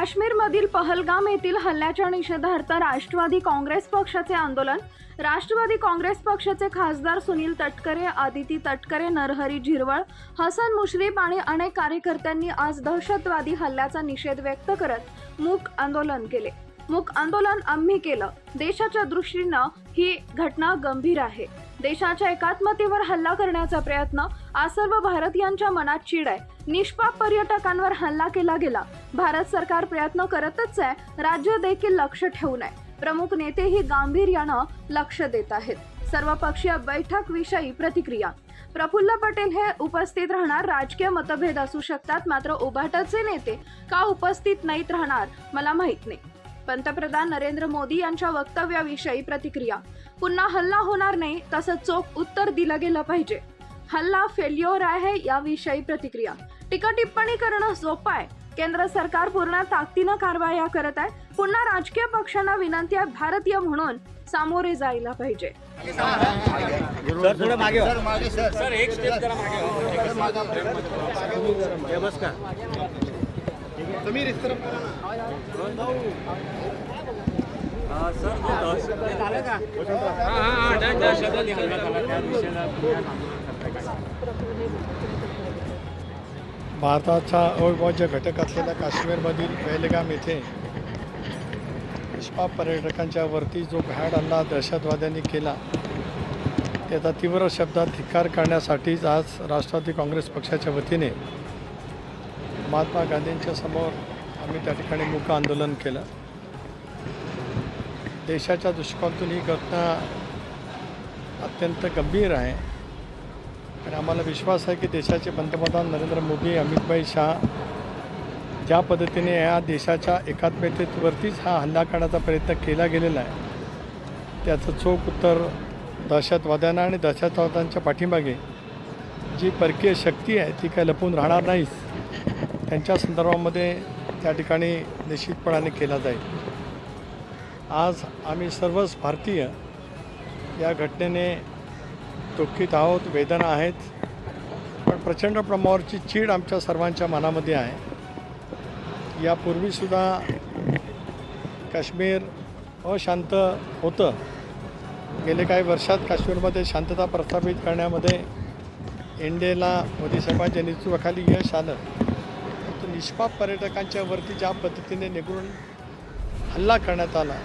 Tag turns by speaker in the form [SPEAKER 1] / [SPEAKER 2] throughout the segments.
[SPEAKER 1] काश्मीरमधील पहलगाम येथील हल्ल्याच्या निषेधार्थ राष्ट्रवादी काँग्रेस पक्षाचे आंदोलन. राष्ट्रवादी काँग्रेस पक्षाचे खासदार सुनील तटकरे आदिती तटकरे नरहरी झिरवळ हसन मुश्रीफ आणि अनेक कार्यकर्त्यांनी आज दहशतवादी हल्ल्याचा निषेध व्यक्त करत मूक आंदोलन केले. मूक आंदोलन आम्ही केलं. देशाच्या दृष्टीनं ही घटना गंभीर आहे. देशाच्या एकात्मतेवर हल्ला करण्याचा प्रयत्न आज सर्व भारतीयांच्या मनात चीड आहे. निष्पाप पर्यटकांवर हल्ला केला गेला. भारत सरकार प्रयत्न करतच आहे राज्य देखील लक्ष ठेवून आहे. प्रमुख नेतेही गांभीर्यानं लक्ष देत आहेत. सर्वपक्षीय बैठक विषयी प्रतिक्रिया. प्रफुल्ल पटेल हे उपस्थित राहणार राजकीय मतभेद असू शकतात मात्र उभाटाचे नेते का उपस्थित नाहीत राहणार मला माहीत नाही. पंतप्रधान नरेंद्र मोदी यांच्या वक्तव्याविषयी प्रतिक्रिया. पुन्हा हल्ला होणार नाही तसं चोख उत्तर दिलं गेलं पाहिजे. हल्ला फेल्युअर आहे याविषयी प्रतिक्रिया. टीका टिप्पणी करणं सोपं आहे. केंद्र सरकार पूर्ण ताकदीनं कारवाया करत आहे. पुन्हा राजकीय पक्षांना विनंती आहे भारतीय म्हणून सामोरे जायला पाहिजे.
[SPEAKER 2] सर थोडं मागे हो.
[SPEAKER 3] सर
[SPEAKER 2] का
[SPEAKER 3] हा, हा, त्या विषयाला?
[SPEAKER 4] भारताचा अविभाज्य घटक असलेल्या काश्मीरमधील पहलगाम येथे निष्पाप पर्यटकांच्या वरती जो भ्याड हल्ला दहशतवाद्यांनी केला त्याचा तीव्र शब्दात धिक्कार करण्यासाठीच आज राष्ट्रवादी काँग्रेस पक्षाच्या वतीने महात्मा गांधींच्या समोर आम्ही त्या ठिकाणी मुक आंदोलन केलं. देशाच्या दृष्टिकोनातून ही घटना अत्यंत गंभीर आहे. आणि आम्हाला विश्वास आहे की देशाचे पंतप्रधान नरेंद्र मोदी अमितभाई शाह ज्या पद्धतीने या देशाच्या एकात्मतेवरतीच हा हल्ला करण्याचा प्रयत्न केला गेलेला आहे त्याचं चोख उत्तर दहशतवाद्यांना आणि दहशतवाद्यांच्या पाठीमागे जी परकीय शक्ती आहे ती काय लपून राहणार नाहीच. त्यांच्या संदर्भामध्ये त्या ठिकाणी निश्चितपणाने केला जाईल. आज आम्ही सर्वच भारतीय या घटनेने दुःखित आहोत वेदना आहेत पण प्रचंड प्रमाणावरची चीड आमच्या सर्वांच्या मनामध्ये आहे. यापूर्वीसुद्धा काश्मीर अशांत होतं. गेले काही वर्षात काश्मीरमध्ये शांतता प्रस्थापित करण्यामध्ये एनडीएला मोदी साहेबांच्या नेतृत्वाखाली यश आलं. निष्पाप पर्यटकांच्या वरती ज्या पद्धतीने निघून हल्ला करण्यात आला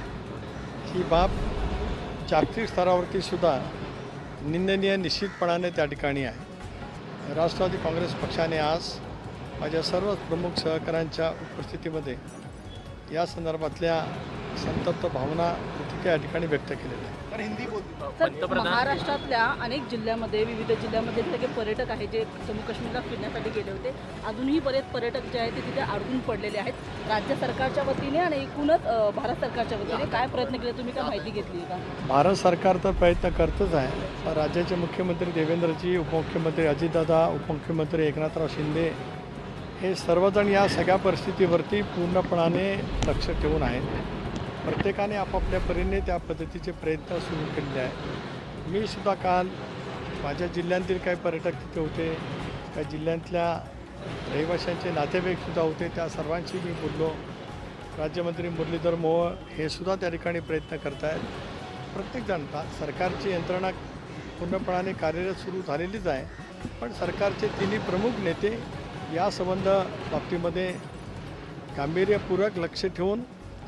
[SPEAKER 4] ही बाब जागतिक स्तरावरती सुद्धा निंदनीय निश्चितपणाने त्या ठिकाणी आहे. राष्ट्रवादी काँग्रेस पक्षाने आज माझ्या सर्व प्रमुख सहकाऱ्यांच्या उपस्थितीमध्ये या संदर्भातल्या संतप्त भावना प्रतिक्रिया या ठिकाणी व्यक्त केलेल्या आहेत
[SPEAKER 5] तर महाराष्ट्रातल्या अनेक जिल्ह्यामध्ये विविध जिल्ह्यामध्ये जे पर्यटक आहेत जे जम्मू काश्मीरला फिरण्यासाठी गेले होते अजूनही बरेच पर्यटक जे आहेत ते तिथे अडकून पडलेले आहेत. राज्य सरकारच्या वतीने आणि एकूणच भारत सरकारच्या वतीने काय प्रयत्न केले तुम्ही काय माहिती घेतली आहे का?
[SPEAKER 4] भारत सरकार तर प्रयत्न करतच आहे राज्याचे मुख्यमंत्री देवेंद्रजी उपमुख्यमंत्री अजितदादा उपमुख्यमंत्री एकनाथराव शिंदे हे सर्वजण या सगळ्या परिस्थितीवरती पूर्णपणाने लक्ष ठेवून आहेत. प्रत्येकाने आपापल्या परीने त्या पद्धतीचे प्रयत्न सुरू केलेले आहे मी सुद्धा काल माझ्या जिल्ह्यातील काही पर्यटक तिथे होते त्या जिल्ह्यातल्या रहिवाशांचे नातेवाईकसुद्धा होते त्या सर्वांशी मी बोललो. राज्यमंत्री मुरलीधर मोहोळ हे सुद्धा त्या ठिकाणी प्रयत्न करत आहेत प्रत्येकजण सरकारची यंत्रणा पूर्णपणाने कार्यरत सुरू झालेलीच आहे पण सरकारचे तिन्ही प्रमुख नेते या संबंध बाबतीमध्ये गांभीर्यपूर्वक लक्ष ठेवून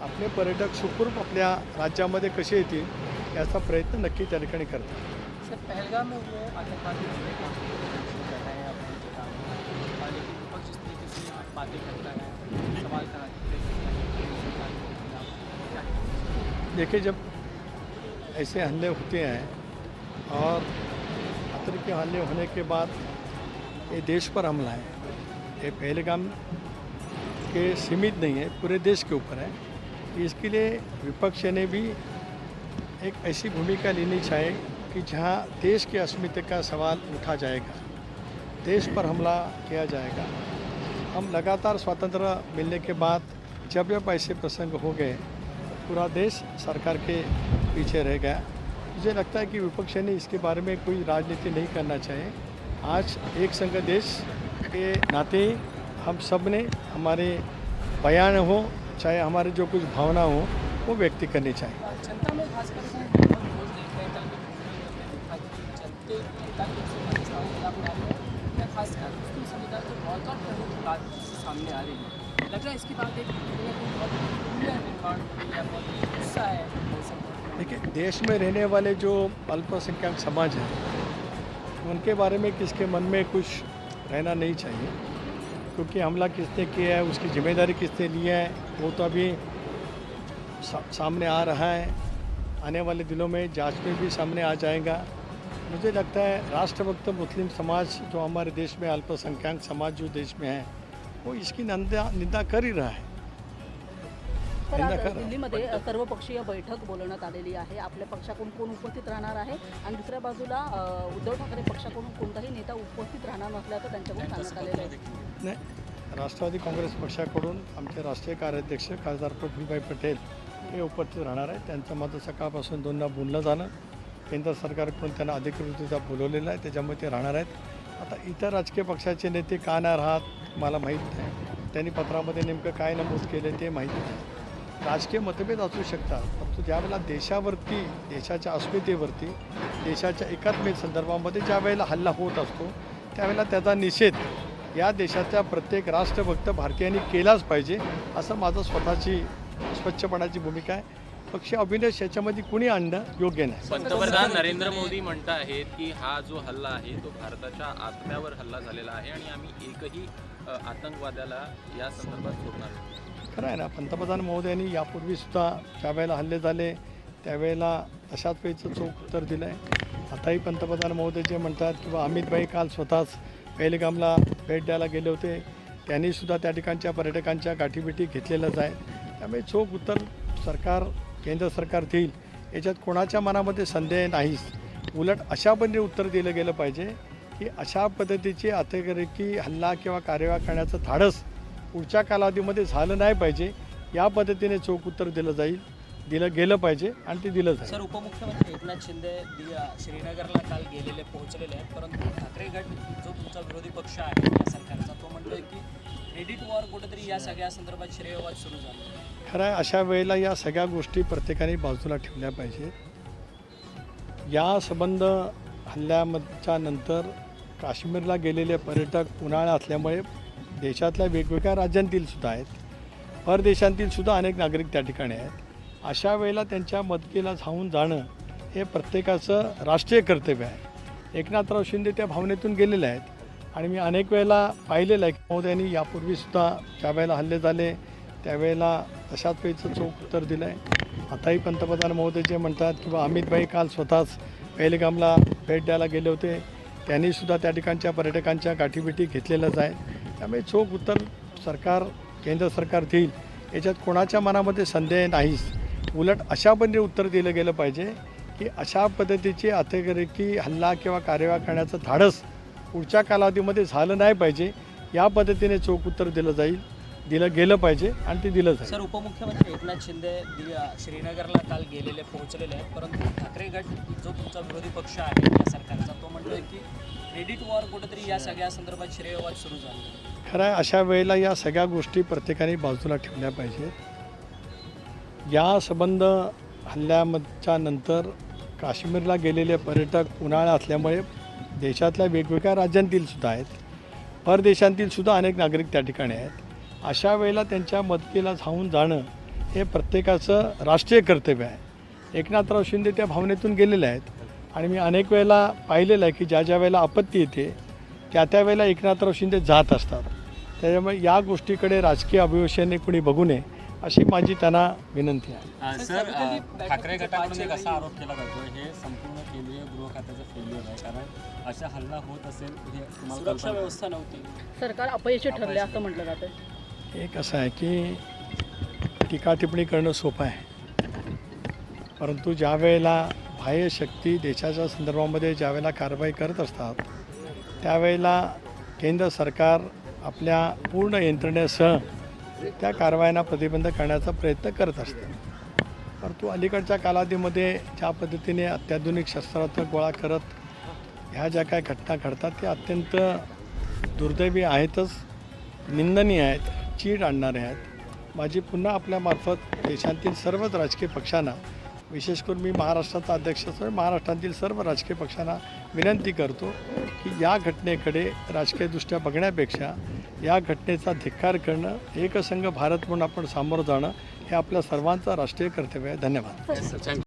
[SPEAKER 4] आपले पर्यटक सुखरूप आपल्या राज्यामध्ये कसे येतील याचा प्रयत्न नक्की त्या ठिकाणी करतात.
[SPEAKER 6] सर पहलगाम में वो आतंकवादी कर रहे हैं? अपने जो काम। और लेकिन विपक्ष इस तरीके से बातें करता सवाल करा
[SPEAKER 4] देखिए जब ऐसे हमले होते हैं और आतंकी हमले होने के बाद ये देश पर हमला है ये पहलगाम के सीमित नहीं है पूरे देश के ऊपर है। इसके लिए विपक्ष ने भी एक ऐसी भूमिका लेनी चाहिए कि जहाँ देश के अस्मिता का सवाल उठा जाएगा, देश पर हमला किया जाएगा। हम लगातार स्वतंत्र मिलने के बाद जब जब ऐसे प्रसंग हो गए, पूरा देश सरकार के पीछे रह गया। मुझे लगता है कि विपक्ष ने इसके बारे में कोई राजनीति नहीं करना चाहिए। आज एक संघ देश के नाते हम सबने हमारे बयान हो चाहे हमारे जो कुछ भावना हो वो व्यक्त करनी चाहिए। देखिए देश में रहने वाले जो अल्पसंख्यक समाज हैं उनके बारे में किसके मन में कुछ रहना नहीं चाहिए। क्योंकि हमला किसने किया है उसकी ज़िम्मेदारी किसने ली है वो तो अभी सा, सामने आ रहा है। आने वाले दिनों में जाँच में भी सामने आ जाएगा। मुझे लगता है राष्ट्रभक्त मुस्लिम समाज जो हमारे देश में अल्पसंख्यक समाज जो देश में है वो इसकी निंदा निंदा कर ही रहा है।
[SPEAKER 5] तर आज दिल्लीमध्ये सर्वपक्षीय बैठक बोलवण्यात आलेली आहे. आपल्या पक्षाकडून कोण उपस्थित राहणार आहे? आणि दुसऱ्या बाजूला उद्धव ठाकरे पक्षाकडून कोणताही नेता उपस्थित राहणार नसल्याचं त्यांच्याकडून सांगण्यात आलेलं आहे.
[SPEAKER 4] नाही राष्ट्रवादी काँग्रेस पक्षाकडून आमचे राष्ट्रीय कार्याध्यक्ष खासदार प्रफुल्लभाई पटेल हे उपस्थित राहणार आहेत. त्यांचं माझं सकाळपासून दोनदा बोलणं झालं केंद्र सरकारकडून त्यांना अधिकृतरित्या बोलवलेलं आहे. त्याच्यामुळे ते राहणार आहेत. आता इतर राजकीय पक्षाचे नेते का नाही राहत मला माहीत नाही. त्यांनी पत्रामध्ये नेमकं काय नमूद केलं ते माहीत नाही. राजकीय मतभेद असू शकतात. परंतु ज्यावेळेला देशावरती देशाच्या अस्मितेवरती देशाच्या एकात्मिक संदर्भामध्ये ज्या वेळेला हल्ला होत असतो त्यावेळेला त्याचा निषेध या देशाच्या प्रत्येक राष्ट्रभक्त भारतीयांनी केलाच पाहिजे असं माझं स्वतःची स्वच्छपणाची भूमिका आहे. पक्ष अभिनय याच्यामध्ये कुणी आणणं योग्य नाही.
[SPEAKER 3] पंतप्रधान नरेंद्र मोदी म्हणत आहेत की हा जो हल्ला आहे तो भारताच्या आत्म्यावर हल्ला झालेला आहे आणि आम्ही एकही आतंकवाद्याला या संदर्भात सोडणार.
[SPEAKER 4] खरं आहे ना पंतप्रधान महोदयांनी यापूर्वीसुद्धा ज्या वेळेला हल्ले झाले त्यावेळेला तशाच वेळेचं चोख उत्तर दिलं आहे आताही पंतप्रधान महोदय जे म्हणतात किंवा अमितभाई काल स्वतःच पहलगामला भेट द्यायला गेले होते. त्यांनीसुद्धा त्या ठिकाणच्या पर्यटकांच्या गाठीभेटी घेतलेलंच आहे त्यामुळे चोख उत्तर सरकार केंद्र सरकार देईल याच्यात कोणाच्या मनामध्ये संदेह नाहीच. उलट अशा पद्धतीने उत्तर दिलं गेलं पाहिजे की अशा पद्धतीची अतिरेकी हल्ला किंवा कार्यवाही करण्याचं धाडस पुढच्या कालावधीमध्ये झालं नाही पाहिजे. या पद्धतीने चोख उत्तर दिलं जाईल. दिलं गेलं पाहिजे आणि ते दिलं जाईल.
[SPEAKER 6] सर उपमुख्यमंत्री एकनाथ शिंदे दि- श्रीनगरला काल गेलेले पोहोचलेले आहेत परंतु ठाकरे गट जो तुमचा विरोधी पक्ष आहे या सरकारचा तो म्हणतोय की क्रेडिट वॉर कुठेतरी या सगळ्या संदर्भात श्रेयवाद सुरू झाला.
[SPEAKER 4] खरं आहे अशा वेळेला या सगळ्या गोष्टी प्रत्येकाने बाजूला ठेवल्या पाहिजेत. या संबंध हल्ल्याच्या नंतर काश्मीरला गेलेले पर्यटक उन्हाळा असल्यामुळे देशातल्या वेगवेगळ्या राज्यांतील सुद्धा आहेत. परदेशांतील सुद्धा अनेक नागरिक त्या ठिकाणी आहेत. अशा वेळेला त्यांच्या मदतीला धावून जाणं हे प्रत्येकाचं राष्ट्रीय कर्तव्य आहे. एकनाथराव शिंदे त्या भावनेतून गेलेले आहेत आणि मी अनेक वेळेला पाहिलेलं आहे की महोदयांनी यापूर्वीसुद्धा ज्या वेळेला हल्ले झाले त्यावेळेला तशाच वेळेचं चोख उत्तर दिलं आहे आताही पंतप्रधान महोदय जे म्हणतात किंवा अमितभाई काल स्वतःच पहिलगामला भेट द्यायला गेले होते. त्यांनीसुद्धा त्या ठिकाणच्या पर्यटकांच्या गाठीभेटी घेतलेलंच आहे त्यामुळे चोख उत्तर सरकार केंद्र सरकार देईल. याच्यात कोणाच्या मनामध्ये संदेह नाहीच. उलट अशा पद्धतीने उत्तर दिलं गेलं पाहिजे की अशा पद्धतीची अतिरेकी हल्ला किंवा कार्यवाही करण्याचं धाडस पुढच्या कालावधीमध्ये झालं नाही पाहिजे. या पद्धतीने चोख उत्तर दिलं जाईल दिलं गेलं पाहिजे आणि ते दिलं जाईल.
[SPEAKER 6] सर उपमुख्यमंत्री एकनाथ शिंदे श्रीनगरला काल गेलेले पोहोचलेले आहेत. परंतु ठाकरे गट जो तुमचा विरोधी पक्ष आहे या सरकारचा तो म्हणतोय की क्रेडिट वॉर कुठेतरी या सगळ्या संदर्भात श्रेयवाद सुरू झाला
[SPEAKER 4] खरं आहे अशा वेळेला या सगळ्या गोष्टी प्रत्येकाने बाजूला ठेवल्या पाहिजेत. या संबंध हल्ल्याच्या नंतर काश्मीरला गेलेले पर्यटक उन्हाळा असल्यामुळे देशातल्या वेगवेगळ्या राज्यांतील सुद्धा आहेत. परदेशांतील सुद्धा अनेक नागरिक त्या ठिकाणी आहेत. अशा वेळेला त्यांच्या मदतीला धावून जाणं हे प्रत्येकाचं राष्ट्रीय कर्तव्य आहे. एकनाथराव शिंदे त्या भावनेतून गेलेले आहेत आणि मी अनेक वेळेला पाहिलेलं आहे की ज्या ज्या वेळेला आपत्ती येते त्या त्या वेळेला एकनाथराव शिंदे जात असतात. त्याच्यामुळे या गोष्टीकडे राजकीय अभिवेशने कुणी बघू नये अशी माझी त्यांना विनंती आहे.
[SPEAKER 3] सर अ, ठाकरे गटाकडून एक असा आरोप केला जातो हे संपूर्ण केंद्रीय गृह खात्याचं फेल्युअर आहे. कारण अशा हल्ला होत असेल हे तुम्हाला
[SPEAKER 6] सुरक्षा
[SPEAKER 3] कल्पना-
[SPEAKER 6] व्यवस्था नव्हती.
[SPEAKER 5] सरकार अपयशी ठरले असं म्हटलं जातं
[SPEAKER 4] एक असं आहे की टीका टिप्पणी करणं सोपं आहे. परंतु ज्या वेळेला बाह्य शक्ती देशाच्या संदर्भामध्ये ज्या वेळेला कारवाई करत असतात त्यावेळेला केंद्र सरकार आपल्या पूर्ण यंत्रणेसह त्या कारवायांना प्रतिबंध करण्याचा प्रयत्न करत असतात. परंतु अलीकडच्या कालावधीमध्ये ज्या पद्धतीने अत्याधुनिक शस्त्रास्त्र गोळा करत ह्या ज्या काय घटना घडतात त्या अत्यंत दुर्दैवी आहेतच निंदनीय आहेत चीड आणणारे आहेत. माझी पुन्हा आपल्यामार्फत देशातील सर्वच राजकीय पक्षांना विशेष करून मी महाराष्ट्राचा अध्यक्ष असतो महाराष्ट्रातील सर्व राजकीय पक्षांना विनंती करतो की या घटनेकडे राजकीयदृष्ट्या बघण्यापेक्षा या घटनेचा धिक्कार करणं एकसंघ भारत म्हणून आपण सामोरं जाणं हे आपल्या सर्वांचं राष्ट्रीय कर्तव्य आहे. धन्यवाद.